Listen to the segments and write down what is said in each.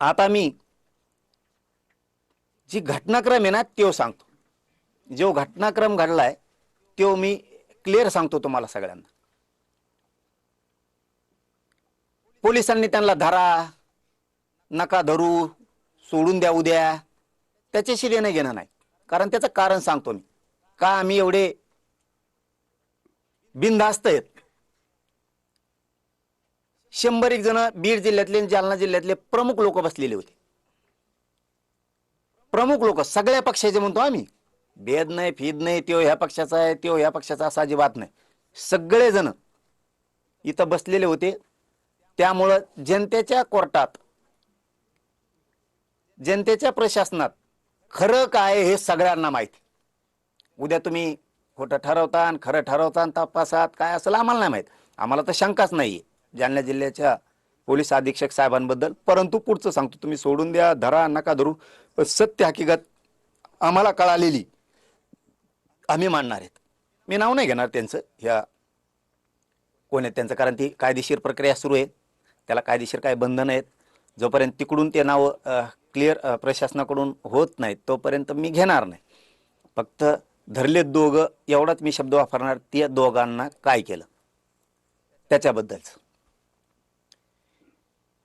आता मी जी घटनाक्रम आहे ना तो सांगतो. जो घटनाक्रम घडलाय तो मी क्लिअर सांगतो तुम्हाला सगळ्यांना. पोलिसांनी त्यांना धरा नका धरू सोडून द्या उद्या. त्याच्याशी देणं घेणं नाही. कारण त्याचं कारण सांगतो मी. का आम्ही एवढे बिनधास्त आहेत? शंभर एक जण बीड जिल्ह्यातले आणि जालना जिल्ह्यातले प्रमुख लोक बसलेले होते. प्रमुख लोक सगळ्या पक्षाचे म्हणतो आम्ही. भेद नाही फीद नाही त्यो ह्या पक्षाचा आहे त्यो ह्या पक्षाचा असा अजिबात नाही. सगळेजण इथं बसलेले होते. त्यामुळं जनतेच्या कोर्टात जनतेच्या प्रशासनात खरं काय हे सगळ्यांना माहिती. उद्या तुम्ही खोटं ठरवता आणि खरं ठरवता तपासात काय असेल आम्हाला नाही माहीत. आम्हाला तर शंकाच नाहीये. जालना जिल्ह्याच्या पोलीस अधीक्षक साहेबांबद्दल. परंतु पुढचं सांगतो तुम्ही सोडून द्या धरा नका धरू. पण सत्य हकीकत आम्हाला कळालेली आम्ही मांडणार आहेत. मी नाव नाही घेणार त्यांचं ह्या कोण आहेत त्यांचं कारण ती कायदेशीर प्रक्रिया सुरू आहे. त्याला कायदेशीर काय बंधन आहेत. जोपर्यंत तिकडून ते नावं क्लिअर प्रशासनाकडून होत नाहीत तोपर्यंत मी घेणार नाही. फक्त धरले दोघं एवढाच मी शब्द वापरणार त्या दोघांना काय केलं? त्याच्याबद्दलचं.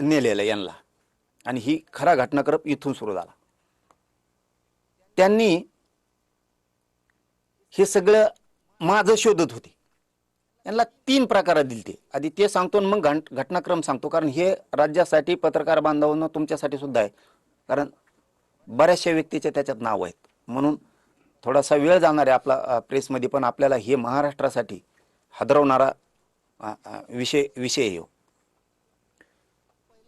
नेलेलं यांना आणि ही खरा घटनाक्रम इथून सुरू झाला. त्यांनी हे सगळं माझं शोधत होते. यांना तीन प्रकारात दिले ते आधी ते सांगतो आणि मग घट घटनाक्रम सांगतो. कारण हे राज्यासाठी पत्रकार बांधवांना तुमच्यासाठी सुद्धा आहे. कारण बऱ्याचशा व्यक्तीचे त्याच्यात नाव आहेत. म्हणून थोडासा वेळ जाणार आहे आपला प्रेसमध्ये. पण आपल्याला हे महाराष्ट्रासाठी हादरवणारा विषय विषय आहे हो.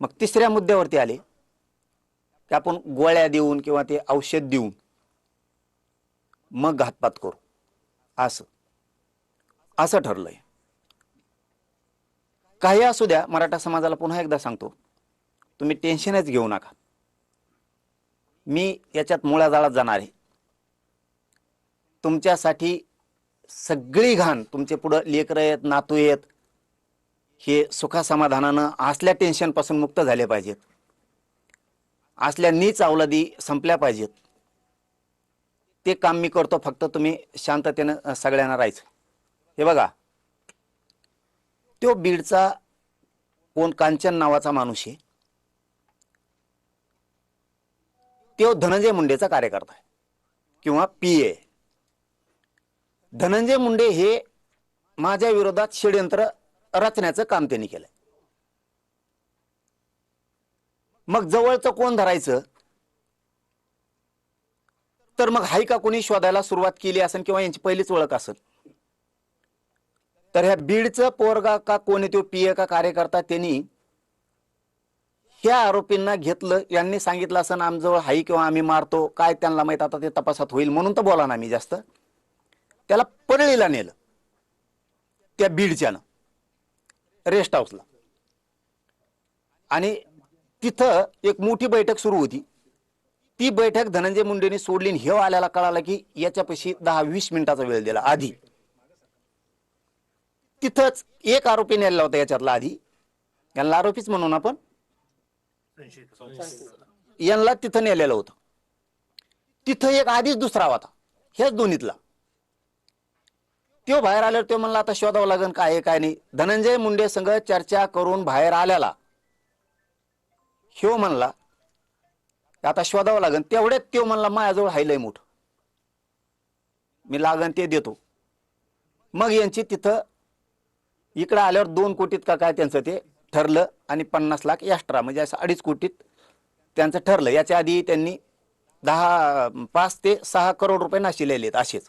मग तिसऱ्या मुद्द्यावरती आले की आपण गोळ्या देऊन किंवा ते औषध देऊन मग घातपात करू. असं. असं ठरलंय. काही असू द्या मराठा समाजाला पुन्हा एकदा सांगतो तुम्ही टेन्शनच घेऊ नका. मी याच्यात मुळा जाळात जाणार आहे. तुमच्यासाठी सगळी घाण तुमचे पुढं लेकरं आहेत नातू आहेत हे सुखासमाधानानं असल्या टेन्शनपासून मुक्त झाले पाहिजेत. असल्या नीच अवलादी संपल्या पाहिजेत. ते काम मी करतो फक्त तुम्ही शांततेनं सगळ्यांना राहायचं. हे बघा. तो बीडचा कोण कांचन नावाचा माणूस आहे. तो धनंजय मुंडेचा कार्यकर्ता आहे. किंवा पी ए. धनंजय मुंडे हे माझ्या विरोधात षडयंत्र रचण्याचं काम त्यांनी केलंय. मग जवळचं कोण धरायचं? तर मग हाय का कोणी शोधायला सुरुवात केली असेल किंवा यांची पहिलीच ओळख असेल? तर ह्या बीडचं पोरगा का कोणी तो पीए का कार्यकर्ता त्यांनी ह्या आरोपींना घेतलं. यांनी सांगितलं असं आमजवळ हाई किंवा आम्ही मारतो. काय त्यांना माहीत आता ते तपासात होईल म्हणून तर बोला ना मी जास्त. त्याला परळीला नेलं. त्या बीडच्यानं. रेस्ट हाऊसला. आणि तिथं एक मोठी बैठक सुरू होती. ती बैठक धनंजय मुंडेंनी सोडली हे आल्याला कळालं की याच्यापाशी दहा वीस मिनिटाचा वेळ दिला आधी. तिथंच एक आरोपी नेलेला होता याच्यातला आधी. यांना आरोपीच म्हणून आपण? यांना तिथं नेलेलं होतं. तिथं एक आधीच दुसरा होता. ह्याच दोन्हीतला. तो बाहेर आल्यावर तो म्हणला आता शोधावं लागेल काय आहे काय नाही. धनंजय मुंडे संघ चर्चा करून बाहेर आल्याला ह्यो म्हणला आता शोधावं लागेल तेवढ्यात त्यो म्हणला माझ्याजवळ हायलंय मोठ. मी लागन ते देतो. मग यांची तिथं इकडं आल्यावर दोन कोटीत का काय त्यांचं ते ठरलं आणि पन्नास लाख एक्स्ट्रा म्हणजे असं अडीच कोटीत त्यांचं ठरलं. याच्या आधी त्यांनी दहा पाच ते सहा करोड रुपये नाशिलेले आहेत असेच.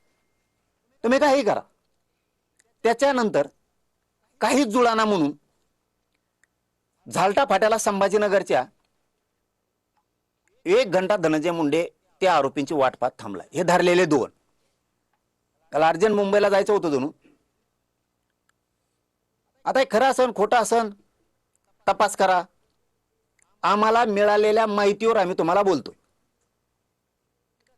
तुम्ही काही करा. त्याच्यानंतर काही जुळाना म्हणून झालटा फाट्याला संभाजीनगरच्या एक घंटा धनंजय मुंडे त्या आरोपींची वाट पाहत थांबलाय. हे धरलेले दोन. त्याला अर्जंट मुंबईला जायचं होतं जणू आता हे खरं असन खोटं असन तपास करा. आम्हाला मिळालेल्या माहितीवर आम्ही तुम्हाला बोलतोय.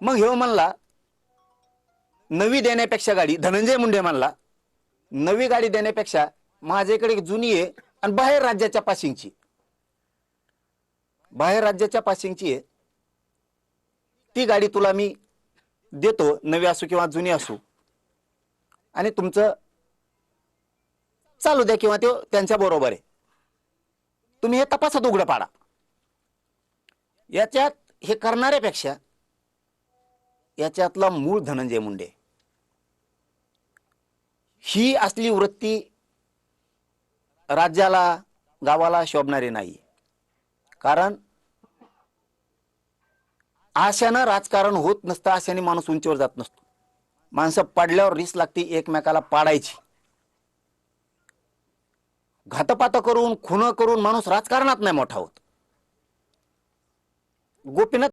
मग हे म्हणला नवी देण्यापेक्षा गाडी धनंजय मुंडे म्हणला नवी गाडी देण्यापेक्षा माझ्याकडे जुनी आहे आणि बाहेर राज्याच्या पासिंगची. बाहेर राज्याच्या पासिंगची आहे. ती गाडी तुला मी देतो नवी असो किंवा जुनी असो. आणि तुमचं चालू द्या किंवा ते त्यांच्या बरोबर आहे. तुम्ही हे तपासात उघडं पाडा. याच्यात हे करणाऱ्यापेक्षा याच्यातला मूळ धनंजय मुंडे. ही असली वृत्ती राज्याला गावाला शोभणारी नाही. कारण आशानं राजकारण होत नसतं आशाने माणूस उंचीवर जात नसतो. माणसं पडल्यावर रिस लागते एकमेकाला पाडायची. घातपात करून खुन करून माणूस राजकारणात नाही मोठा होत. गोपीनाथ